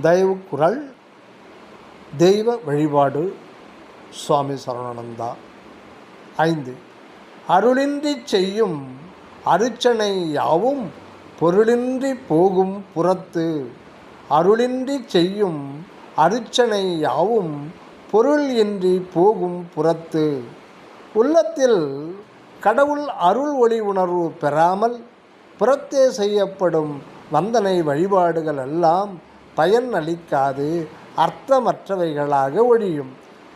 தயவு குரல் தெய்வ வழிபாடு சுவாமி சரணானந்தா. ஐந்து அருளின்றி செய்யும் அருச்சனை யாவும் பொருளின்றி போகும் புறத்து. அருளின்றி செய்யும் அருச்சனை யாவும் பொருள் இன்றி போகும் புறத்து. உள்ளத்தில் கடவுள் அருள் ஒளி உணர்வு பெறாமல் புறத்தே செய்யப்படும் வந்தனை வழிபாடுகள் எல்லாம் பயன் அளிக்காது அர்த்தமற்றவைகளாக ஒழியும்.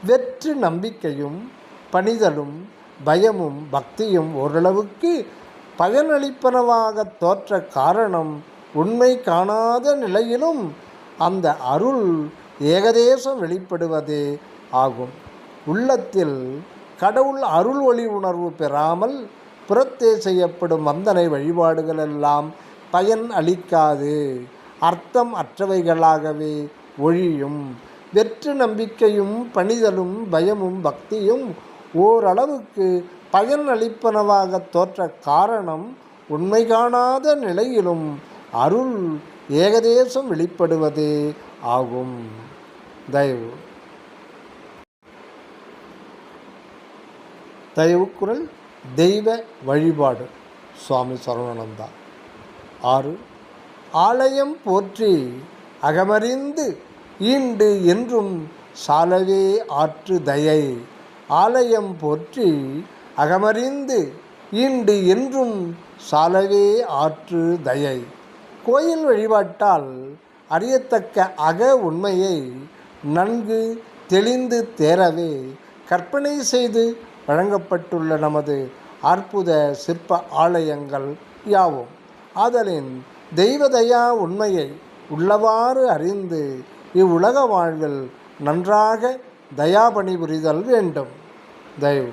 வெற்று நம்பிக்கையும் பணிதலும் பயமும் பக்தியும் ஓரளவுக்கு பயனளிப்பனவாக தோற்ற காரணம் உண்மை காணாத நிலையிலும் அந்த அருள் ஏகதேசம் வெளிப்படுவதே ஆகும். உள்ளத்தில் கடவுள் அருள் ஒளி உணர்வு பெறாமல் புறத்தே செய்யப்படும் வந்தனை வழிபாடுகள் எல்லாம் பயன் அளிக்காது. அர்த்தம் அற்றவைகளாகவே ஒழியும். வெற்று நம்பிக்கையும் பணிதலும் பயமும் பக்தியும் ஓரளவுக்கு பயன் அளிப்பனவாக தோற்ற காரணம் உண்மை காணாத நிலையிலும் அருள் ஏகதேசம் வெளிப்படுவதே ஆகும். தயவு. தயவுக்குரல் தெய்வ வழிபாடு. சுவாமி சரவணந்தா. ஆறு ஆலயம் போற்றி அகமறிந்து ஈண்டு என்றும் சாலவே ஆற்று தயை. ஆலயம் போற்றி அகமறிந்து ஈண்டு என்றும் சாலவே ஆற்று தயை. கோயில் வழிபாட்டால் அறியத்தக்க அக உண்மையை நன்கு தெளிந்து தேரவே கற்பனை செய்து வழங்கப்பட்டுள்ள நமது அற்புத சிற்ப ஆலயங்கள் யாவும். ஆதலின் தெய்வதயா உண்மையை உள்ளவாறு அறிந்து இவ்வுலக வாழ்வில் நன்றாக தயாபணி புரிதல் வேண்டும். தயவு